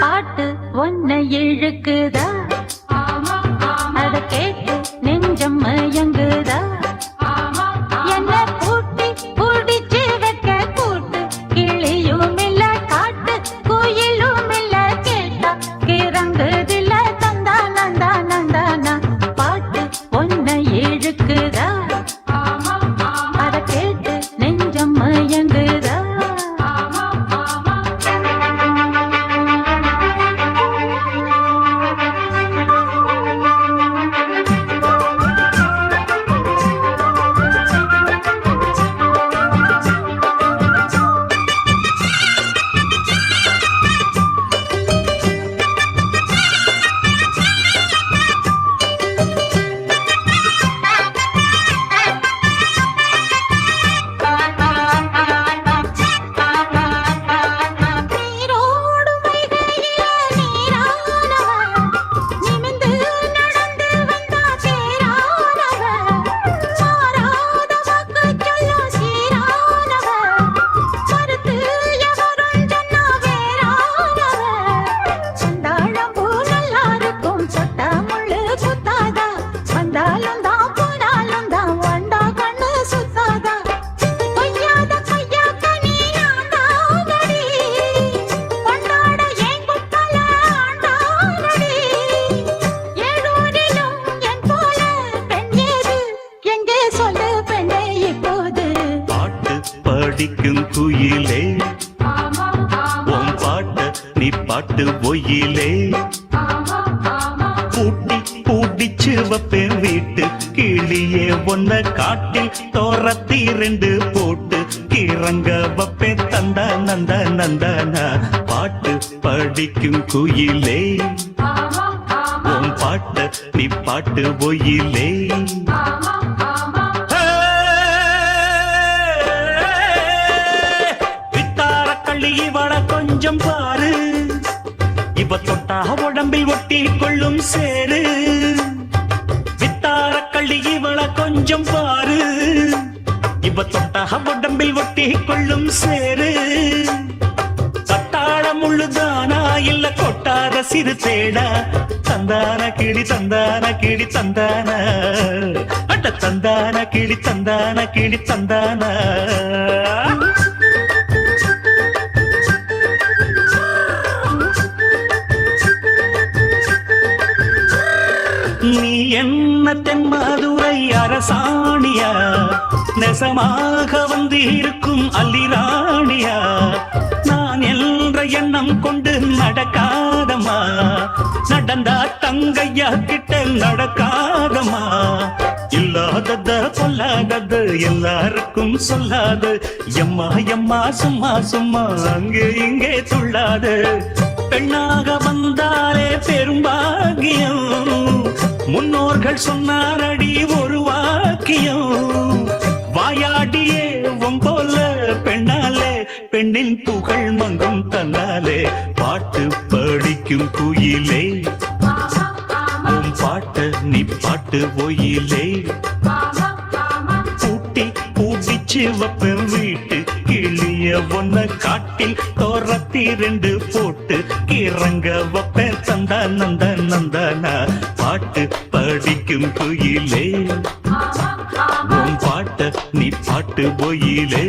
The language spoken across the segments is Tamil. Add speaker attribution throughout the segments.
Speaker 1: பாட்டு ஒன்ன இழுக்குதா? ஒயிலே பூட்டி பூட்டிச்சு வைப்பேன் வீட்டு கிளியே ஒன்ன காட்டில் தோரத்தி ரெண்டு போட்டு கிறங்க வைப்பேன். தந்த நந்த நந்தனா பாட்டு படிக்கும் குயிலே. உன் பாட்ட நீ பாட்டு ஒயிலே. வித்தார கள்ளி இவள கொஞ்சம் பாரு. இவ தொட்டா உடம்பில் ஒட்டி கொள்ளும் சேரு வித்தார கள்ளி இவள கொஞ்சம் பாரு. இவ தொட்டா உடம்பில் ஒட்டி கொள்ளும் சேரு தட்டாள முள்ளுதானா இல்ல கொட்டாத சிறு தேடா. தந்தான கிளி தந்தான கிளி தந்தான. அட்ட தந்தான கிளி தந்தான கிளி தந்தான. என்ன தென்மதுரை அரசாணியா? நெசமாக வந்து இருக்கும் அல்லிராணியா நான் என்ற எண்ணம் கொண்டு நடக்காதமா நடந்தா தங்கையா கிட்ட நடக்காதமா இல்லாதத சொல்லாதது எல்லாருக்கும் சொல்லாது. எம்மா எம்மா சும்மா சும்மா அங்கே இங்கே துள்ளாது. பெண்ணாக வந்தாலே பெரும்பாகியம் முன்னோர்கள் சொன்னாரடி ஒரு வாக்கியம். வாயாடியே உன் போல பெண்ணாலே பெண்ணின் புகழ் மங்கும் தன்னாலே. பாட்டு படிக்கும் குயிலே. உன் பாட்ட நீ பாட்டு ஒயிலே. பூட்டி பூட்டிச்சு வைப்பேன் வீட்டு கிளிய ஒன்ன காட்டில் தோரத்தி ரெண்டு போட்டு. இறங்க வப்பேன் தந்தா நந்த நந்தனா. படிக்கும் குயிலே. உன் பாட்ட நீ பாட்டு ஒயிலே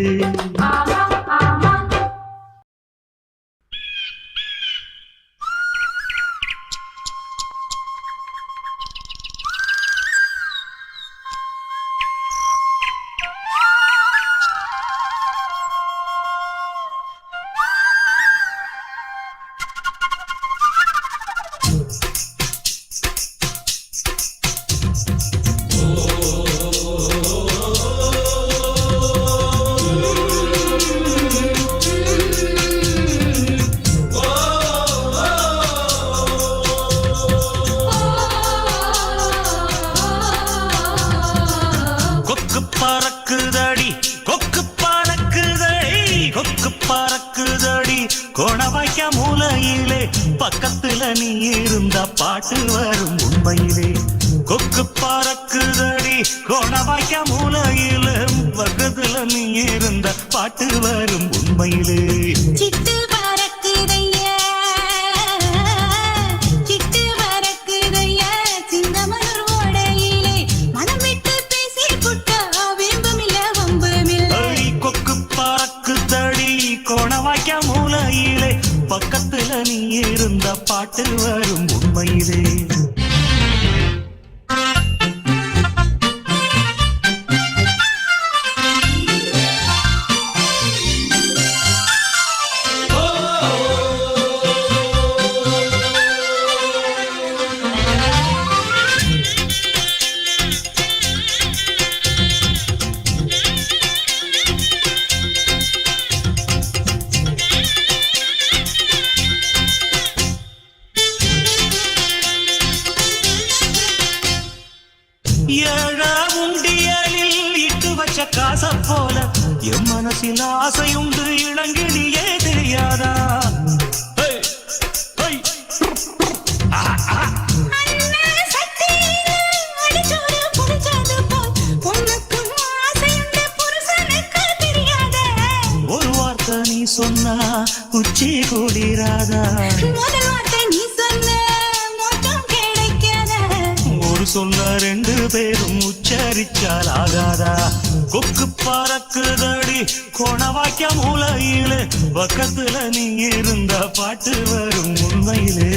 Speaker 1: கோணவாய்க்க மூலையிலே பக்கத்துல நீ இருந்த பாட்டு வரும் உண்மையிலே. கொக்கு பறக்குதடி கோணவாய்க்க மூலையிலும் பக்கத்துல நீ இருந்த பாட்டு வரும் உண்மையிலே. இருந்த வரும் உண்மையிலே.
Speaker 2: சக்தியிலே அடிச்சோறு புடிச்சது போல் பொண்ணுக்கும் ஆசையுண்டு புருஷனுக்கு தெரியாதா.
Speaker 1: ஒரு வார்த்தை நீ சொன்னா உச்சி கூடிராதா? ஒரு சொல்ல ரெண்டு பேரும் உச்சரிச்சால் ஆகாதா? கொக்கு பறக்குதடி கோணவாய்க்க மூலையிலே பக்கத்துல நீ இருந்த பாட்டு வரும் உண்மையிலே.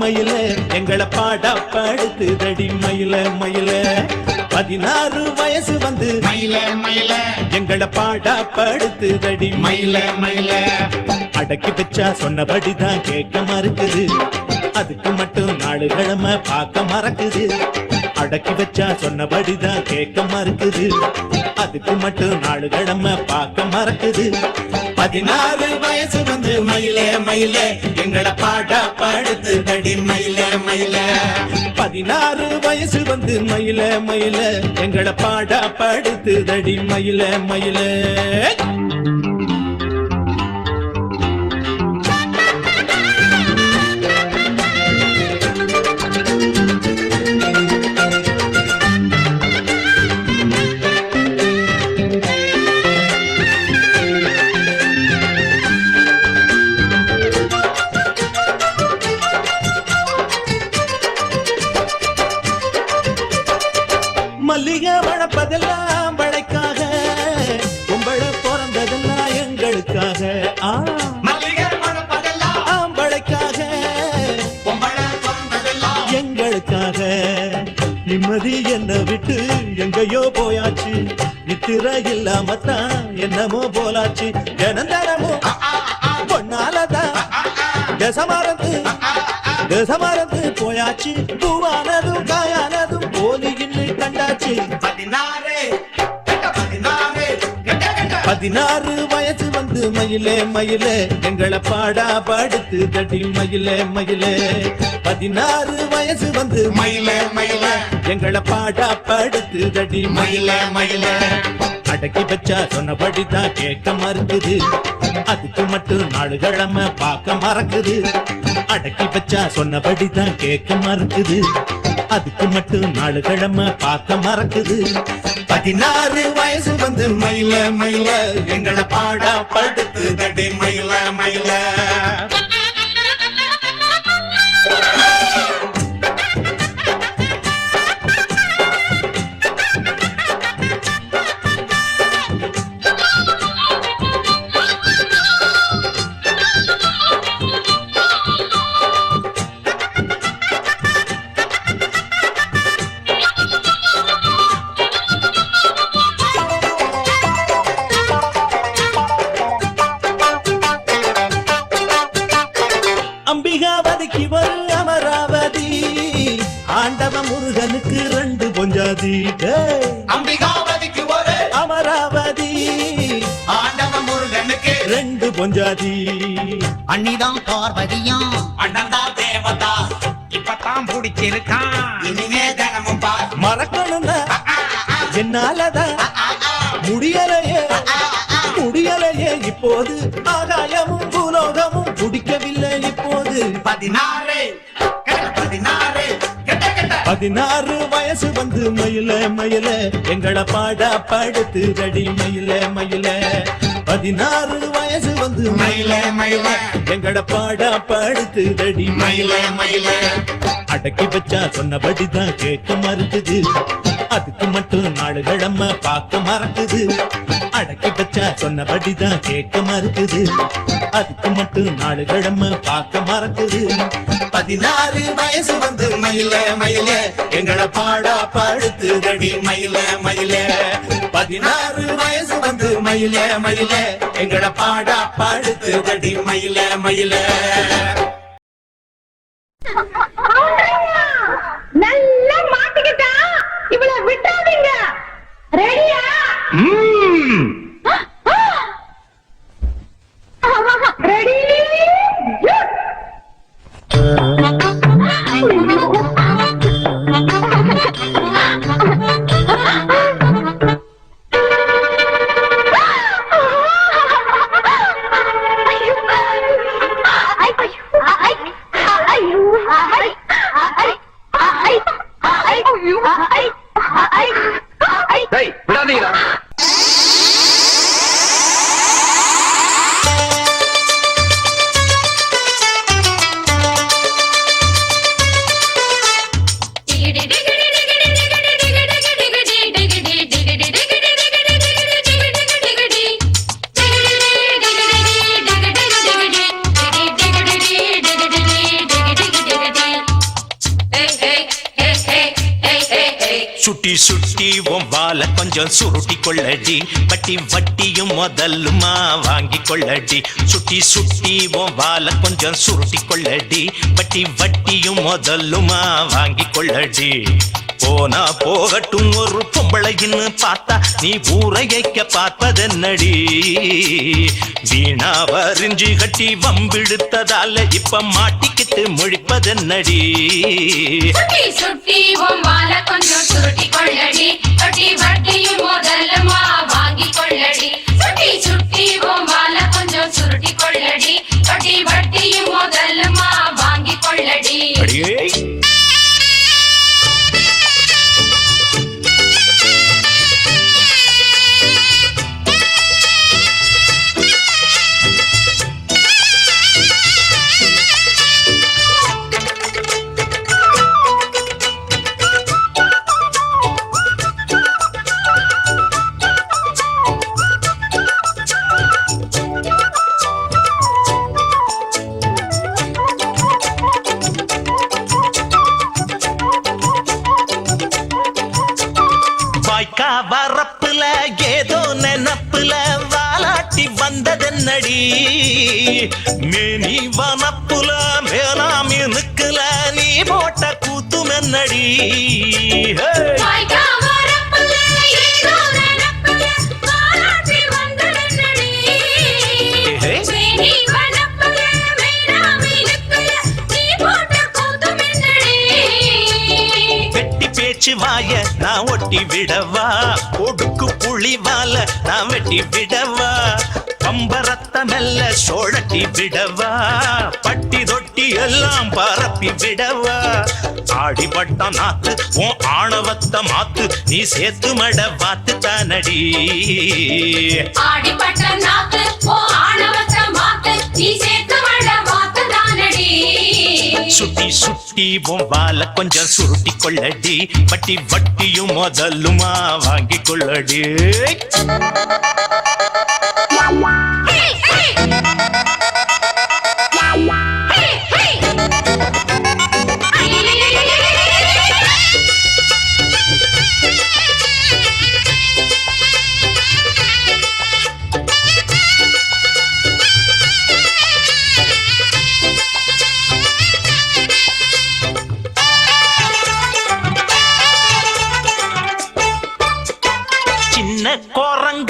Speaker 3: மயில எங்களை பாடா படுத்துதடி மயில மயில. பதினாறு வயசு வந்து
Speaker 4: மயில மயில.
Speaker 3: எங்களை பாடா படுத்துதடி
Speaker 4: மயில மயில.
Speaker 3: அடக்கி வச்சா சொன்னபடிதான் கேட்க மறுக்குது. அதுக்கு மட்டும் நாலு பார்க்க மறக்குது. அடக்கி வச்சா சொன்னபடிதான் கேட்க மறுக்குது. அதுக்கு மட்டும் நாலு கிழமை பார்க்க மறக்குது. பதினாறு வயசு வந்து மயிலே மயிலே எங்களை பாடா பாடுத்து தடி மயிலே மயிலே. பதினாறு வயசு வந்து மயில மயில எங்களை பாடா பாடுத்து தடி மயில மயில. என்னமோ போலாச்சு. தினந்தரமும் பொன்னாலதான் தசமரத்து. தசமரத்து போயாச்சு. பூவானதும் காயானதும் போலி இன்னும் கண்டாச்சு.
Speaker 4: பதினாறு. பதினாறு
Speaker 3: வயசு வந்து மயிலே மயிலே. எங்களை பாடா படுத்து தட்டி மயிலே மயிலே. பதினாறு வயசு வந்து
Speaker 4: மயிலே மயிலே.
Speaker 3: எங்களை பாடா படுத்து தட்டி
Speaker 4: மயிலே மயிலே.
Speaker 3: அடக்கி வச்சா சொன்னபடிதான் கேட்க மறுக்குது. அதுக்கு மட்டும் நாலு கிழமை பார்க்க மறக்குது. அடக்கி வச்சா சொன்னபடிதான் கேட்க மறுக்குது. அதுக்கு மட்டும் நாலு கிழமை பார்க்க மறக்குது. பதினாறு வயசு வந்து மயில மயில எங்களை பாடா படுத்து தடி மயில மயில. டேய்.
Speaker 4: அம்பிகாவதிக்கு ஒரு
Speaker 3: அமராவதி.
Speaker 4: ஆண்டவ முருகனுக்கு
Speaker 3: ரெண்டு பொஞ்சாதி.
Speaker 5: அன்னிதான் பார்வதியாம்.
Speaker 4: அண்ணந்தா தேவதா இப்பதான் பிடிச்சிருக்கான். இனிமே தினமும் பார்.
Speaker 3: மறக்கணும்னா என்னாலதான் முடியலையே முடியலையே இப்போது. ஆகாயமும் பூலோகமும் பிடிக்கவில்லை இப்போது.
Speaker 4: பதினாறு பதினாறு
Speaker 3: வயசு வந்து மயில மயில. எங்களை பாடா படுத்து தடி மயில மயில. பதினாறு வயசு வந்து
Speaker 4: மயில மயில.
Speaker 3: எங்களை பாடா படுத்து தடி
Speaker 4: மயில மயில.
Speaker 3: அடக்கி வச்சா சொன்னபடிதான் கேட்க மறுக்குது.
Speaker 6: அதுக்கு மட்டும் நாலு கிழமை பார்க்க மறக்குது. அடக்கி வச்சா சொன்னபடிதான் கேட்க மறுக்குது. அதுக்கு மட்டும் நாலு கிழமை பார்க்க மறக்குது.
Speaker 4: பதினாறு வயசு வந்து மயில மயில. எங்களை பாடா படுத்துதடி மயில மயில. பதினாறு மயில மயில. எங்களை பாடா படுத்துதடி மயில மயில.
Speaker 7: நல்லா மாட்டிக்கிட்டா? இவள விட்டாதீங்க ரெடியா ரெடி
Speaker 3: சுட்டி சுட்டி உம்பால கொஞ்சம் சுருட்டி கொள்ளடி. பட்டி வட்டியும் முதல்லுமா வாங்கி கொள்ளடி. சுட்டி சுட்டி உம்பால கொஞ்சம் சுருட்டி கொள்ளடி. பட்டி வட்டியும் முதல்லுமா வாங்கி கொள்ளடி. போனா போகட்டும் ஒரு பொம்பளைன்னு பார்த்தா நீ ஊரையைக்க பார்ப்பதென்னடி? வீணா வரிஞ்சு கட்டி வம்பிழுத்ததால இப்ப மாட்டிக்கிட்டு முழிப்பதென்னடி?
Speaker 8: சுட்டி கொஞ்சம் சுருட்டி கொள்ளடி. வட்டி வட்டியும் முதல்லமா வாங்கி கொள்ளடி. சுட்டி சுட்டி உன் வால கொஞ்சம் சுருட்டி கொள்ளடி. வட்டி வட்டியும் முதல்லமா வாங்கி கொள்ளடி.
Speaker 3: பேச்சு வாய நான் ஒட்டி விடவா? ஒடுக்கு புளிவால நான் வெட்டி விடவா? பம்பரத்த மெல்ல சோழட்டி விடவா? பட்டி தொட்டி எல்லாம் பரப்பி விடவா? ஆடிப்பட்ட நாத்து உன் ஆணவத்த மாத்து நீ சேர்த்து மட வாத்து தானடி
Speaker 8: ஆடிப்பட்ட நாத்து உன் ஆணவத்த மாத்து நீ சேர்த்து மட வாத்து தானடி
Speaker 3: சுட்டி சுட்டி வால கொஞ்சம் சுருட்டி கொள்ளடி. பட்டி வட்டியும் முதலுமா வாங்கி கொள்ளடி.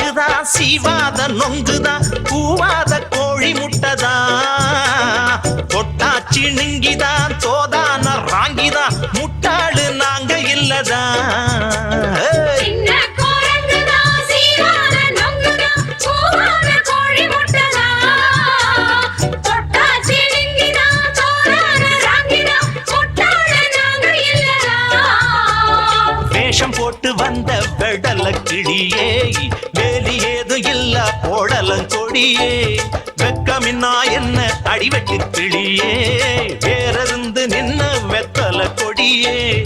Speaker 3: குரங்குதான்,
Speaker 8: சீரான நொங்குதான், பூவான கோழி முட்டைதான். தொட்டாச்சி நுங்கிதான், தோரான ராங்கிதான், முட்டாள நாங்க இல்லதான்.
Speaker 3: வேஷம் போட்டு வந்த வெடல கிளியே வேலி ஏது இல்ல? போடலம் கொடியே வெக்கமின்னா என்ன? அடிவெட்டு கிளியே வேறருந்து நின்ன வெத்தல கொடியே.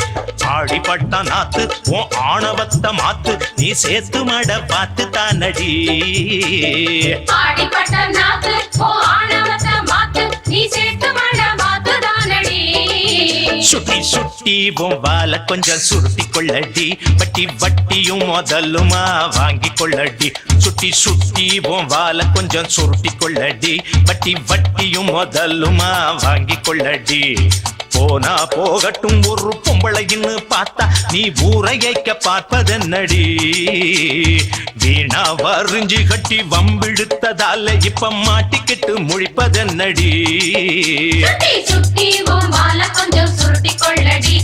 Speaker 3: ஆடிப்பட்ட நாத்து உன் ஆணவத்த மாத்து. நீ சேர்த்து மட பார்த்து தானடி.
Speaker 8: ஆடிப்பட்ட நாத்து உன் ஆணவத்த மாத்து. நீ சேர்த்து
Speaker 3: சுட்டி சுட்டி வால கொஞ்சம் சுருட்டி கொள்ளடி. வட்டி வட்டியும் முதலுமா வாங்கி கொள்ளடி. சுட்டி சுட்டி வால கொஞ்சம் சுருட்டி கொள்ளடி. வட்டி வட்டியும் முதலுமா வாங்கி கொள்ளடி. போனா போகட்டும் ஒரு பொம்பளைன்னு பார்த்தா நீ ஊரையைக்க பார்ப்பதென்னடி? வீணா வரிஞ்சு கட்டி வம்பிழுத்ததால இப்ப மாட்டிக்கிட்டு முழிப்பதென்னடி?
Speaker 8: சுட்டி கொஞ்சம் சுருட்டி கொள்ளடி.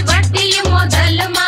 Speaker 8: வட்டியும் முதல்லுமா